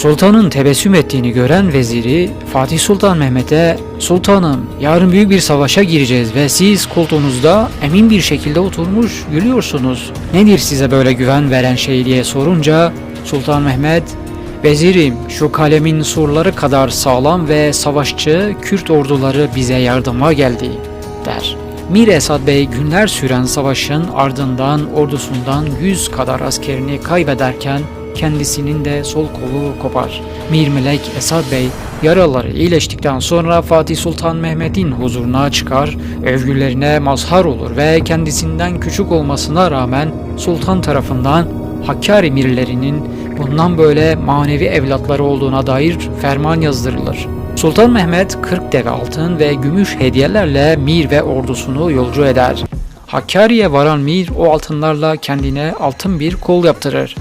Sultanın tebessüm ettiğini gören veziri Fatih Sultan Mehmet'e Sultanım yarın büyük bir savaşa gireceğiz ve siz koltuğunuzda emin bir şekilde oturmuş gülüyorsunuz. Nedir size böyle güven veren şey diye sorunca Sultan Mehmet Vezirim şu kalemin surları kadar sağlam ve savaşçı Kürt orduları bize yardıma geldi der. Mir Esad Bey günler süren savaşın ardından ordusundan 100 kadar askerini kaybederken kendisinin de sol kolu kopar. Mir Melek Esad Bey yaraları iyileştikten sonra Fatih Sultan Mehmet'in huzuruna çıkar, övgülerine mazhar olur ve kendisinden küçük olmasına rağmen sultan tarafından Hakkari emirlerinin bundan böyle manevi evlatları olduğuna dair ferman yazdırılır. Sultan Mehmet 40 deve altın ve gümüş hediyelerle Mir ve ordusunu yolcu eder. Hakkari'ye varan Mir o altınlarla kendine altın bir kol yaptırır.